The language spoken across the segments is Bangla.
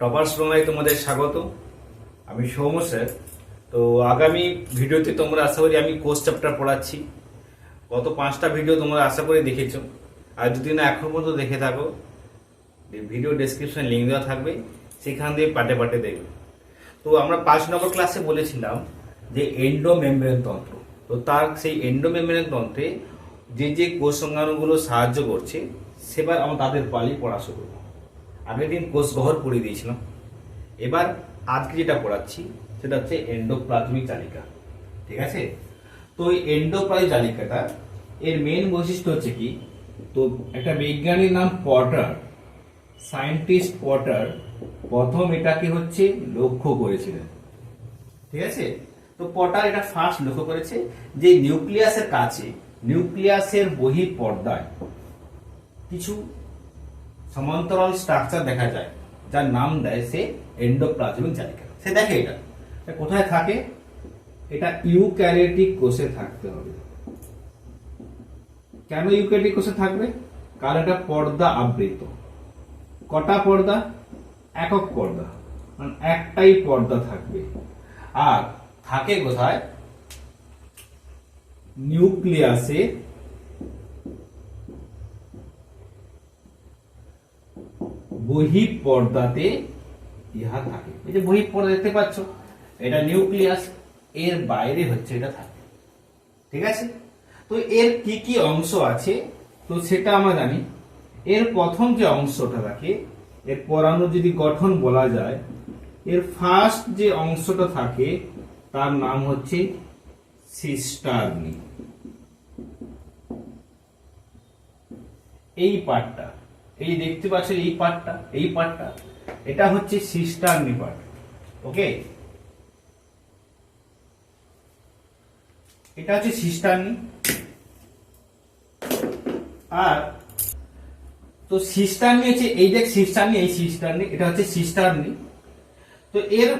টপার্স বাংলায় তোমাদের স্বাগত। আমি সৌম স্যার। তো আগামী ভিডিওতে তোমরা আশা করি আমি কোর্স চ্যাপ্টার পড়াচ্ছি। গত পাঁচটা ভিডিও তোমরা আশা করি দেখেছ। আর যদি না এখন পর্যন্ত দেখে থাকো ভিডিও ডেসক্রিপশন লিঙ্ক দেওয়া থাকবে, সেখান দিয়ে পাটে পাটে দেখবে। তো আমরা পাঁচ নম্বর ক্লাসে বলেছিলাম যে এন্ডো মেমব্রেন তন্ত্র। তো তার সেই এন্ডো মেমব্রেন তন্ত্রে যে যে কোষ সংজ্ঞাণুগুলো সাহায্য করছে, সেবার আমরা তাদের পালি পড়া শুরু করব। আগের দিন কোষ গহর পড়িয়ে দিয়েছিলাম। এবার আজকে যেটা পড়াচ্ছি, সেটা হচ্ছে এন্ডোপ্লাজমিক চালিকা ঠিক আছে? তো এই এন্ডোপ্লাজমিক চালিকাটা এর মেন বৈশিষ্ট্য হচ্ছে কি? তো একটা বিজ্ঞানীর নাম পটার সায়েন্টিস্ট পটার, প্রথম এটাকে হচ্ছে লক্ষ্য করেছিলেন। ঠিক আছে? তো পটার এটা ফার্স্ট লক্ষ্য করেছে যে নিউক্লিয়াসের কাছে নিউক্লিয়াসের বহির পর্দায় কিছু সমান্তরাল স্ট্রাকচার দেখা যায়, যার নাম দেয় সে এন্ডোপ্লাজমিক জালিকা সে দেখে এটা। কোথায় থাকে? এটা ইউক্যারিওটিক কোষে থাকতে হবে। কেন ইউক্যারিওটিক কোষে থাকবে? কারণ এটা পর্দা আবৃত। কটা পর্দা? একক পর্দা। মানে একটাই পর্দা থাকবে। আর থাকে কোথায়? নিউক্লিয়াসে বহি পর্দাতে ইহা থাকে। এই যে বহি পর্দা দেখতে পাচ্ছ, এটা নিউক্লিয়াস, এর বাইরে হচ্ছে এটা থাকে। ঠিক আছে? তো এর কি কি অংশ আছে? তো সেটা আমরা জানি। এর প্রথম যে অংশটা থাকে, এর পরাণু যদি গঠন বলা যায়, এর ফার্স্ট যে অংশটা থাকে, তার নাম হচ্ছে সিস্টারনি। এই পার্টটা এই দেখতে পাচ্ছ এই পার্টটা এই পার্টটা এটা হচ্ছে সিস্টারনি পার্ট ওকে? এটা হচ্ছে সিস্টারনি আর, তো সিস্টারনি হচ্ছে, এই দেখ সিস্টারনি এই সিস্টারনি এটা হচ্ছে সিস্টারনি তো এর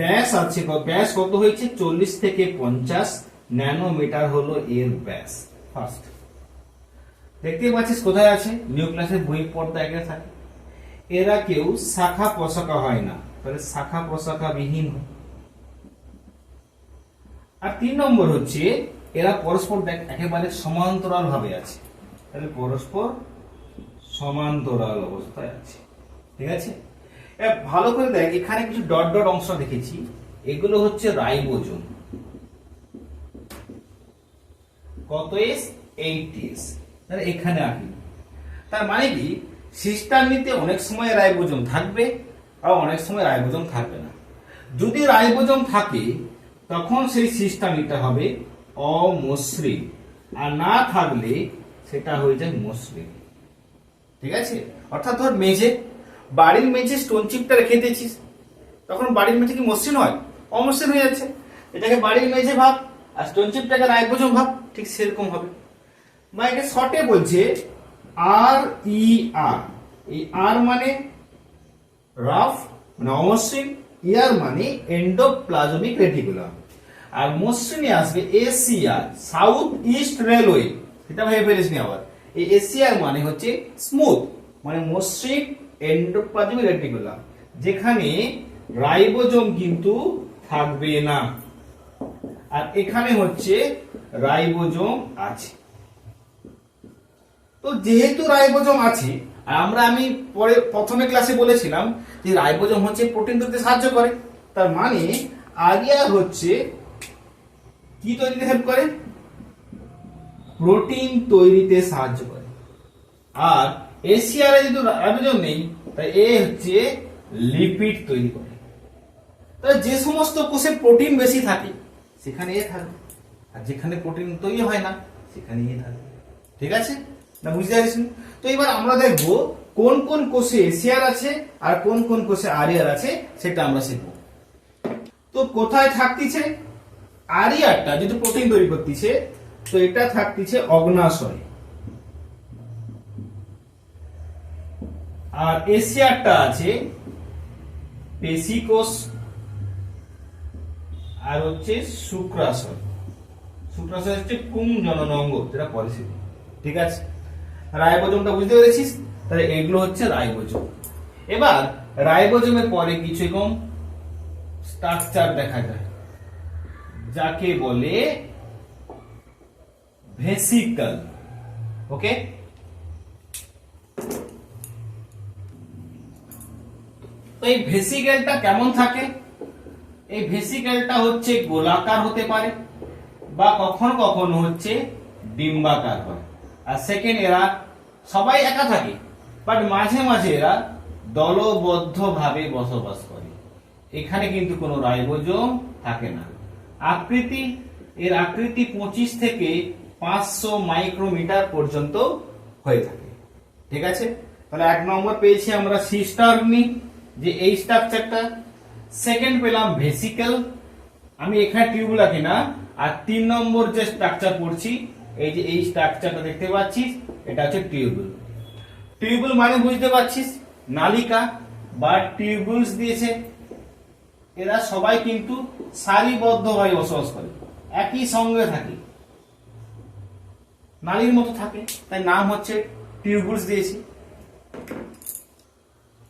ব্যাস আছে ব্যাস কত হয়েছে? চল্লিশ থেকে পঞ্চাশ ন্যানোমিটার হলো এর ব্যাস ফার্স্ট দেখতে পাচ্ছিস, কোথায় আছে? নিউক্লিয়াসের পর্দা একে থাকে এরা কেউ শাখা প্রশাখা হয় না। তাহলে শাখা প্রশাখা বিহীন আর তিন নম্বর হচ্ছে, এরা পরস্পর দেখ, একেবারে সমান্তরাল ভাবে আছে। তাহলে পরস্পর সমান্তরাল অবস্থায় আছে। ঠিক আছে? ভালো করে দেখ, এখানে কিছু ডট ডট অংশ দেখেছি। এগুলো হচ্ছে রাইবোজোম। কত এস? Eight S. তাহলে এখানে আঁকি। তার মানে কি? সিস্টারনিতে অনেক সময় রাইবোজোম থাকবে, আর অনেক সময় রাইবোজোম থাকবে না। যদি রাইবোজোম থাকে, তখন সেই সিস্টারনিটা হবে অমসৃণ। আর না থাকলে সেটা হয়ে যায় মসৃণ। ঠিক আছে? অর্থাৎ ধর মেঝে, বাড়ির মেঝে স্টোন চিপটা রেখে দিয়েছিস, তখন বাড়ির মেঝে কি মসৃণ হয়? অমসৃণ হয়ে যাচ্ছে। এটাকে বাড়ির মেঝে ভাব আর স্টোন চিপটাকে রাইবোজোম ভাব ঠিক সেরকম হবে। বা এটা শর্টে বলছে আর ই আর এই আর মানে রাফ মানে অমসৃণ। ইয়ার মানে এন্ডোপ্লাজমিক রেটিকুলাম আর মসৃণে আসবে এসিআর সাউথ ইস্ট রেলওয়ে এটা ভেবে ফেলিস নি আবার। এই এসিআর মানে হচ্ছে স্মুথ মানে মসৃণ এন্ডোপ্লাজমিক রেটিকুলাম যেখানে রাইবোজোম কিন্তু থাকবে না। আর এখানে হচ্ছে রাইবোজোম আছে। তো যেহেতু রাইবোজোম আছে, আর আমরা আমি পরে প্রথমে ক্লাসে বলেছিলাম যে রাইবোজম হচ্ছে প্রোটিন তৈরিতে সাহায্য করে, তার মানে আরিয়ার হচ্ছে কি তৈরিতে হেল্প করে? প্রোটিন তৈরিতে সাহায্য করে। আর এশিয়ারে যদি রাইবোজোম নেই, তাই এ হচ্ছে লিপিড তৈরি করে। তাহলে যে সমস্ত কোষে প্রোটিন বেশি থাকে, সেখানে এ থাকবে। আর যেখানে প্রোটিন তৈরি হয় না সেখানে এ থাকবে। ঠিক আছে? না বুঝতে পারছেন তো এবার আমরা দেখব কোন কোন কোষে এসিয়ার আছে আর কোন কোন কোষে আরিয়ার আছে, সেটা আমরা শিখব। তো কোথায় থাকতিছে? আরিয়ারটা যেহেতু প্রোটিন তৈরি করতেছে, তো এটা থাকতিছে অগ্নাশয়। আর এশিয়ারটা আছে পেশিকোষ আর হচ্ছে শুক্রাশয়। শুক্রাশয় হচ্ছে কুম জননঙ্গ যেটা পরে ঠিক আছে? রাইবোজোমটা বুঝতে পেরেছিস? তাহলে এগুলো হচ্ছে রাইবোজোম এবার রাইবোজোমের পরে কিছু এরকম স্ট্রাকচার দেখা যায়, যাকে বলে ভেসিকল ওকে তো এই ভেসিকেলটা কেমন থাকে? এই ভেসিকেলটা হচ্ছে গোলাকার হতে পারে, বা কখনো কখনো হচ্ছে ডিম্বাকার হয়। সেকেন্ড এরা সবাই একা থাকে বাট মাঝে মাঝে এরা দলবদ্ধ ভাবে বসবাস করে। এখানে কিন্তু কোনো রাইবোজোম থাকে না। আকৃতি, এর আকৃতি পঁচিশ থেকে পাঁচশো মাইক্রোমিটার পর্যন্ত হয়ে থাকে। ঠিক আছে? তাহলে এক নম্বর পেয়েছি আমরা সিস্টারনি, যে এই স্ট্রাকচারটা। সেকেন্ড পেলাম ভেসিক্যাল আমি এখানে টিউব রাখি না, আর তিন নম্বর যে স্ট্রাকচার পড়ছি এই যে, এই স্ট্রাকচারটা দেখতে পাচ্ছিস, এটা হচ্ছে টিউবুল টিউবুল মানে বুঝতে পারছিস, নালিকা বা টিউবুলস দিয়েছে। এরা সবাই কিন্তু সারিবদ্ধভাবে বসবাস করে, একই সঙ্গে থাকে। নালীর মতো থাকে, তাই নাম হচ্ছে টিউবুলস দিয়েছি।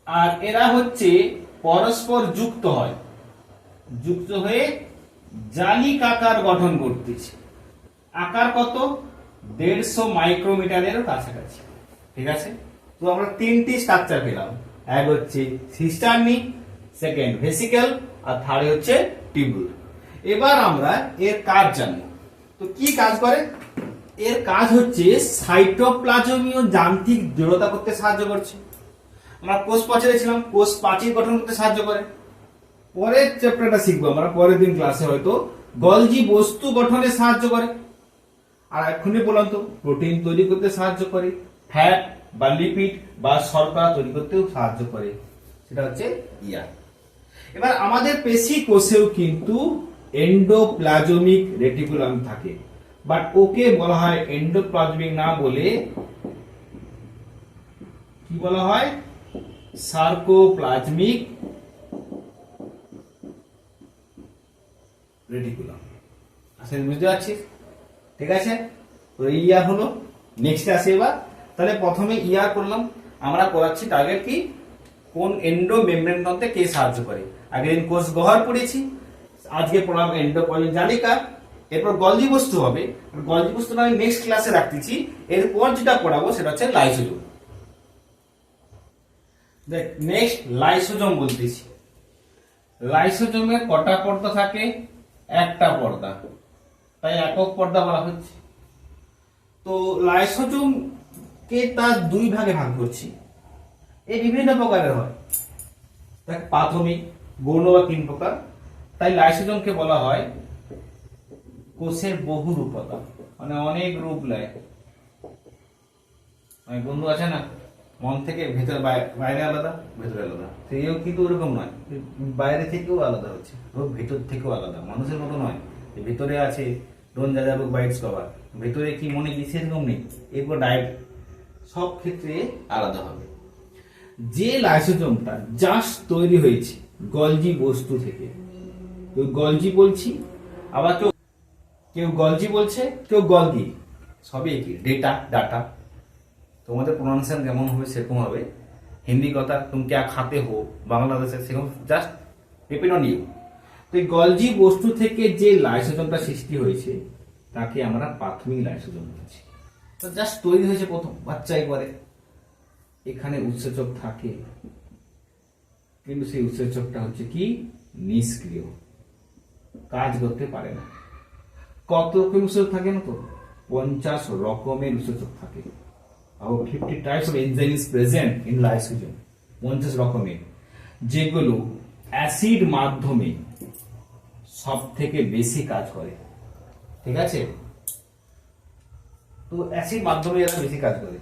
আর এরা হচ্ছে পরস্পর যুক্ত হয়, যুক্ত হয়ে জালিকাকার গঠন করতেছে। আকার কত? দেড়শো মাইক্রোমিটারেরও কাছাকাছি। ঠিক আছে? তো আমরা তিনটি স্ট্রাকচার পেলাম। এক হচ্ছে সিস্টারনি সেকেন্ড ভেসিক্যাল আর থার্ড হচ্ছে টিউবুল এবার আমরা এর কাজ জানব। তো কি কাজ করে? এর কাজ হচ্ছে সাইটোপ্লাজমীয় যান্ত্রিক দৃঢ়তা করতে সাহায্য করছে। আমরা কোষ প্রাচীরে ছিলাম, কোষ প্রাচীর গঠন করতে সাহায্য করে। পরের চ্যাপ্টারটা শিখব আমরা, পরের দিন ক্লাসে হয়তো গলজি বস্তু গঠনে সাহায্য করে। আর এক্ষুনি বললাম তো প্রোটিন তৈরি করতে সাহায্য করে ফ্যাট বা লিপিড বা শর্করা তৈরি করতেও সাহায্য করে। সেটা হচ্ছে ইয়া। এবার আমাদের পেশি কোষেও কিন্তু এন্ডোপ্লাজমিক রেটিকুলাম থাকে। বাট ওকে বলা হয় এন্ডোপ্লাজমিক না বলে কি বলা হয়? সার্কোপ্লাজমিক রেটিকুলাম আসলে বুঝতে পারছিস? ঠিক আছে? তো ইয়ার হলো নেক্সট আসে এবার। তাহলে প্রথমে ইয়ার করলাম, আমরা করাচ্ছি টার্গেট কি? কোন এন্ডো মেমব্রেন তন্ত্রে কে সাহায্য করে? আগের দিন কোষ গহর পড়েছি, আজকে পড়াবো এন্ডোপলিন জালিকা। এরপর গলজি বস্তু হবে, গলজি বস্তুটা আমি নেক্সট ক্লাসে রাখতেছি। এরপর যেটা পড়াবো সেটা হচ্ছে লাইসোজোম দেখ নেক্সট লাইসোজোম বলতেছি। লাইসোজোমে কটা পর্দা থাকে? একটা পর্দা। তাই একক পর্দা বলা হচ্ছে। তো লাইসোজোম কে তার দুই ভাগে ভাগ করছি? এই বিভিন্ন প্রকারের হয়। দেখ, প্রাথমিক, গৌণ বা তিন প্রকার। তাই লাইসোজোমকে বলা হয় কোষের বহু রূপতা মানে অনেক রূপ নেয়। মানে বন্ধু আছে না? মন থেকে ভেতরে বাইরে আলাদা, ভেতরে আলাদা। সেইও কিন্তু ওরকম নয়। বাইরে থেকেও আলাদা হচ্ছে। ভেতর থেকেও আলাদা। মানুষের মতো নয়। ভেতরে আছে ডোন যা যাব বাইটস কভার ভেতরে কি মনে কি সেরকম নেই? এরপর ডায়েট সব ক্ষেত্রে আলাদা হবে। যে লাইসোজোমটা জাস্ট তৈরি হয়েছে গলজি বস্তু থেকে, কেউ গলজি বলছি, আবার কেউ কেউ গলজি বলছে, কেউ গলগি সবই একই ডেটা ডাটা তোমাদের প্রোনাউন্সিয়েশন যেমন হবে সেরকম হবে। হিন্দি কথা তুমি ক্যা খাতে হো? বাংলাদেশে সেরকম জাস্ট রিপিট অন ইউ তো গলজি বস্তু থেকে যে লাইসোজোমটা সৃষ্টি হয়েছে, তাকে আমরা প্রাথমিক লাইসোজোম বলছি। তো জাস্ট তৈরি হয়েছে প্রথম বাচ্চা একবারে এখানে উৎসেচক থাকে। কিন্তু সেই উৎসেচকটা হচ্ছে কি? নিষ্ক্রিয়। কাজ করতে পারে না। কত রকমের উৎসেচক থাকে না তো? পঞ্চাশ রকমের উৎসেচক থাকে। About 50 types of enzyme is present in lysosome পঞ্চাশ রকমের। যেগুলো অ্যাসিড মাধ্যমে সব থেকে বেশি কাজ করে। ঠিক আছে? তো অ্যাসিড মাধ্যমে এরা বেশি কাজ করে।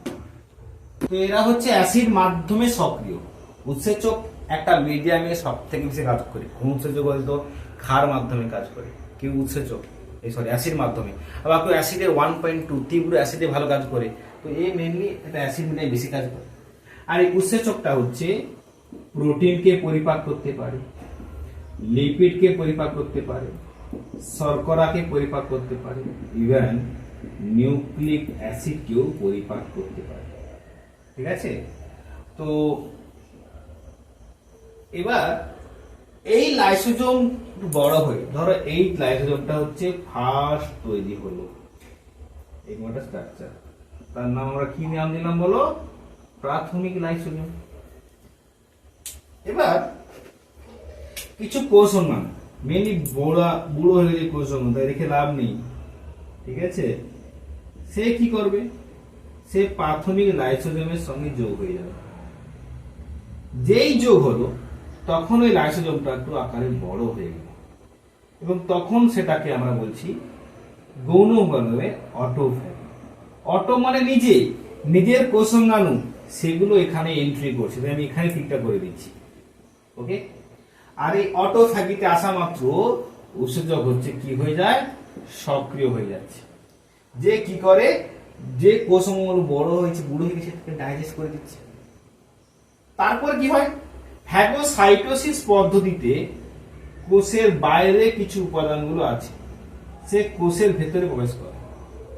তো এরা হচ্ছে অ্যাসিড মাধ্যমে সক্রিয়। উৎসেচক একটা মিডিয়ামে সব থেকে বেশি কাজ করে। কোন উৎসেচক বলতো? ক্ষার মাধ্যমে কাজ করে। কেউ উৎসেচক। এই সরি অ্যাসিড মাধ্যমে। আবার কেউ অ্যাসিডের ওয়ান পয়েন্ট টু তীব্র অ্যাসিডে ভালো কাজ করে। তো এই মেনলি এটা অ্যাসিড মিডিয়ায় বেশি কাজ করে। আর এই উৎসেচকটা হচ্ছে প্রোটিনকে পরিপাক করতে পারে। লিপিডকে পরিপাক করতে পারে, শর্করাকে পরিপাক করতে পারে ইভেন নিউক্লিক অ্যাসিডকেও পরিপাক করতে পারে। ঠিক আছে? তো এবার এই লাইসোজোম বড় হয়ে, ধরো এই লাইসোজোমটা হচ্ছে ফার্স্ট তৈরি হলো। এই একটা স্ট্রাকচার তার নাম আমরা কি নাম দিলাম বলো? প্রাথমিক লাইসোজোম এবার কিছু কোষ অন্যান্য মেনলি বড়া, বুড়ো হয়ে গেলে কোষ অন্যান্য তাই রেখে লাভ নেই। ঠিক আছে? সে কি করবে? সে প্রাথমিক লাইসোজোমের সঙ্গে যোগ হয়ে যাবে। যেই যোগ হলো, তখন ওই লাইসোজোমটা একটু আকারে বড় হয়ে গেল। এবং তখন সেটাকে আমরা বলছি গৌণ বলবে অটোফ্যাগ অটো মানে নিজে, নিজের কোষাঙ্গাণু সেগুলো এখানে এন্ট্রি করছে। তাই আমি এখানে ঠিকটা করে দিচ্ছি। ওকে আর এই অটো অটোফ্যাগিতে আসা মাত্র উৎসেচক হচ্ছে কি হয়ে যায়? সক্রিয় হয়ে যাচ্ছে। যে কি করে? যে কোষগুলো বড় হয়েছে, বুড়ো হয়ে সেটাকে ডাইজেস্ট করে দিচ্ছে। তারপর কি হয়? ফ্যাগোসাইটোসিস পদ্ধতিতে কোষের বাইরে কিছু উপাদানগুলো আছে, সে কোষের ভেতরে প্রবেশ করে।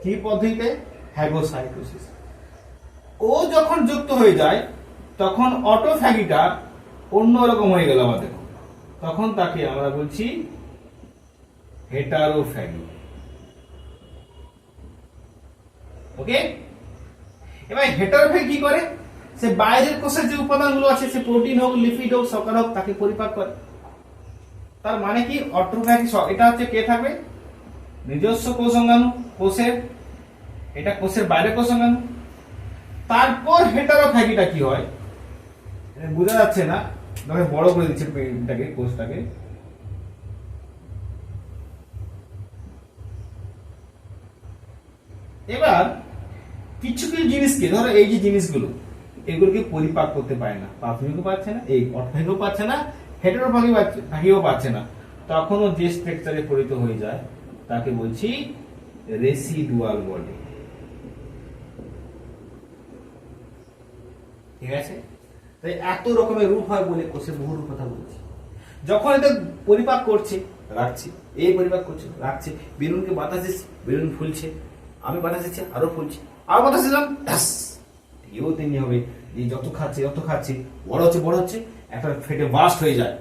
কি পদ্ধতিতে? ফ্যাগোসাইটোসিস ও যখন যুক্ত হয়ে যায়, তখন অটোফ্যাগিটা অন্যরকম হয়ে গেল আমাদের। তখন তাকে আমরা বলছি হেটারোফ্যাগি ওকে এবার হেটারোফ্যাগ কি করে? সে বাইরের কোষের যে উপাদানগুলো আছে, সে প্রোটিন হোক লিপিড হোক, শর্করা হোক, তাকে পরিপাক করে। তার মানে কি? অটোফ্যাগ এটা হচ্ছে কে থাকবে? নিজস্ব কোষাঙ্গাণু কোষের, এটা কোষের বাইরে কোষাঙ্গাণু তারপর হেটারোফ্যাগিটা কি হয়? বোঝা যাচ্ছে না। তবে বড় করে দিচ্ছে পেনটাকে কোষটাকে এবার কিছু কিছু জিনিসকে, ধরো এই যে জিনিসগুলো, এগুলোকে পরিপাক করতে পারে না। প্রাথমিকও পাচ্ছে না, এই অর্থনিকও পাচ্ছে না হেটারোফাগি ভাগিও পাচ্ছে না। তখনও যে স্ট্রাকচারে পরিণত হয়ে যায়, তাকে বলছি রেসিডুয়াল বডি ঠিক আছে? তাই এত রকমের রূপ হয় বলে কোষে বহু রূপ কথা বলছি। যখন এটা পরিপাক করছে, রাখছি, এই পরিপাক করছে, রাখছে, বেলুনকে বাতাস দিচ্ছে, বেলুন ফুলছে, আমি বাতাস দিচ্ছি, আরও ফুলছি, আরও বাতাস দিলাম এও তেমনি হবে, যে যত খাচ্ছে যত খাচ্ছে, বড় হচ্ছে বড় হচ্ছে, একটা ফেটে বাস্ট হয়ে যায়।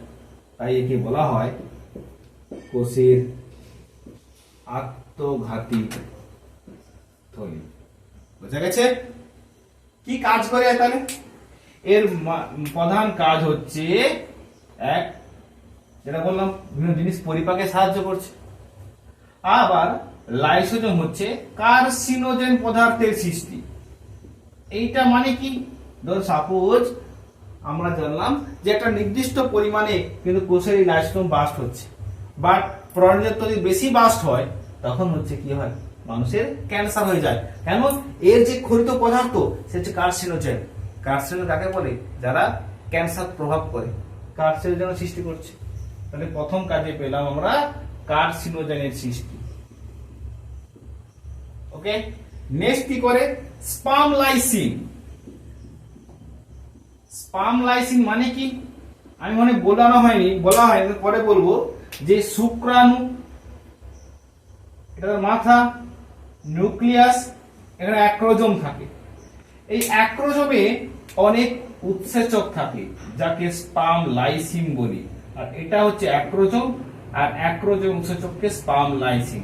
তাই একে বলা হয় কোষের আত্মঘাতী থলি বোঝা গেছে? কি কাজ করে তাহলে এর প্রধান কাজ হচ্ছে, এক, যেটা বললাম, বিভিন্ন জিনিস পরিপাকে সাহায্য করছে। আবার লাইসোজোম হচ্ছে কার্সিনোজেন পদার্থের সৃষ্টি। এইটা মানে কি? ধর সাপোজ আমরা জানলাম যে একটা নির্দিষ্ট পরিমাণে কিন্তু কোষের এই লাইসোজোম বাস্ট হচ্ছে। বাট প্রয়োজনের যদি বেশি বাস্ট হয়, তখন হচ্ছে কি হয়? মানুষের ক্যান্সার হয়ে যায়। কেন? এর যে খরিত পদার্থ, সে হচ্ছে কার্সিনোজেন। কার্সিনো কাকে বলে? যারা ক্যান্সার প্রভাব করে। কার্সিনোজেন সৃষ্টি করছে। তাহলে প্রথম কাজে পেলাম আমরা কার্সিনোজেনের সৃষ্টি। ওকে নেক্সট কি করে? স্পাম লাইসিন স্পাম লাইসিন মানে কি? আমি মনে বলানো হয়নি, বলা হয়নি পরে বলব যে শুক্রাণু এটা মাথা নিউক্লিয়াস এখানে অ্যাক্রোজোম থাকে। এই অ্যাক্রোজোমে অনেক উৎসেচক থাকে, যাকে স্পাম লাইসিন বলি। আর এটা হচ্ছে অ্যাক্রোজোম, আর অ্যাক্রোজোম উৎসেচককে স্পাম লাইসিন।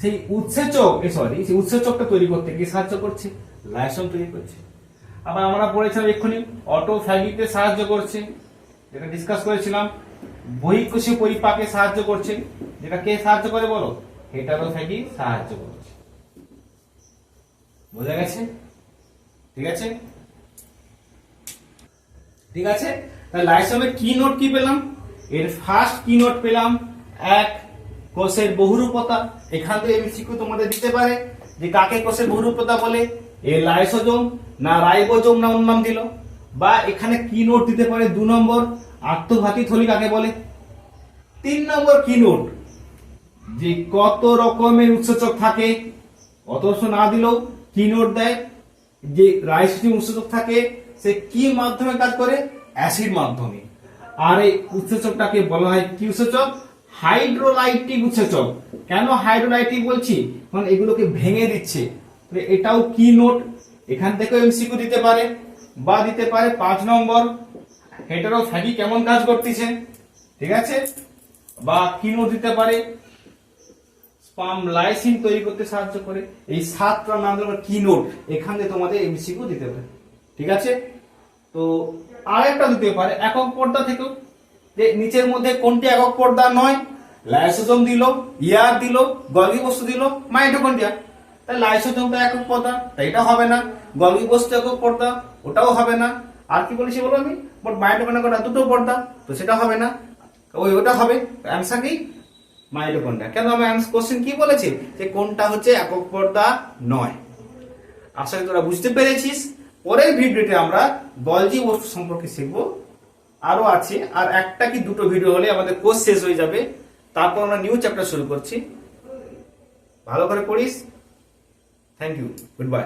সেই উৎসেচক সরি সেই উৎসেচকটা তৈরি করতে কি সাহায্য করছে? লাইসন তৈরি করছে। আবার আমরা পড়েছিলাম এক্ষুনি অটোফ্যাগিতে সাহায্য করছে, যেটা ডিসকাস করেছিলাম। বহিঃকোষীয় পরিপাকে সাহায্য করছে, যেটা কে সাহায্য করে বলো? হেটারোফ্যাগি সাহায্য করছে। বোঝা গেছে? ঠিক আছে? ঠিক আছে? তাহলে লাইসোমের কি নোট কি পেলাম? এর ফার্স্ট কি নোট পেলাম? এক, কোষের বহুরূপতা। এখান থেকে এমসিকিউ তোমাদের দিতে পারে যে কাকে কোষের বহুরূপতা বলে? এ লাইসোজোম না রাইবোজোম না অন্য নাম দিল? বা এখানে কি নোট দিতে পারে? দু নম্বর, আত্মঘাতী থলি কাকে বলে? তিন নম্বর কি নোট? যে কত রকমের উৎসেচক থাকে? অথচ না দিলেও কি নোট দেয়? যে রাইসোজোম উৎসেচক থাকে সে কি মাধ্যমে কাজ করে? অ্যাসিড মাধ্যমে। আর এই উৎসেচকটাকে বলা হয় কি উৎসেচক? হাইড্রোলাইটিক উৎসেচক। কেন হাইড্রোলাইটিক বলছি? কারণ এগুলোকে ভেঙে দিচ্ছে। এটাও কি নোট এখান থেকেও এমসিকিউ দিতে পারে বা দিতে পারে পাঁচ নম্বর। হেটারোফ্যাগি কেমন কাজ করতেছে? ঠিক আছে? বা কি নোট দিতে পারে? স্পাম লাইসিন তৈরি করতে সাহায্য করে। এই সাতটা নাম কি নোট এখানে তোমাদের এমসিকিউ দিতে পারে ঠিক আছে? তো আর একটা দিতে পারে, একক পর্দা থেকেও। যে নিচের মধ্যে কোনটি একক পর্দা নয়? লাইসোজোম দিল, ইয়ার দিল, গলগি বস্তু দিল, মাইটোকন্ড্রিয়া। তাই লাইসোজোমটা একক পর্দা, তাই এটা হবে না। গলগি বস্তু একক পর্দা, ওটাও হবে না। আর কি বলেছি বলো আমি? বাট মাইটোকন্ড্রিয়া দুটো পর্দা, তো সেটা হবে না। ওই ওটা হবে। অ্যান্সার কি? মাইটোকন্ড্রিয়া। কেন আমি কোশ্চেন কি বলেছি? যে কোনটা হচ্ছে একক পর্দা নয়? আশা করি তোরা বুঝতে পেরেছিস। পরের ভিডিওতে আমরা গলজি বস্তু সম্পর্কে শিখব। আরও আছে, আর একটা কি দুটো ভিডিও হলে আমাদের কোর্স শেষ হয়ে যাবে। তারপর আমরা নিউ চ্যাপ্টার শুরু করছি। ভালো করে পড়িস। Thank you good bye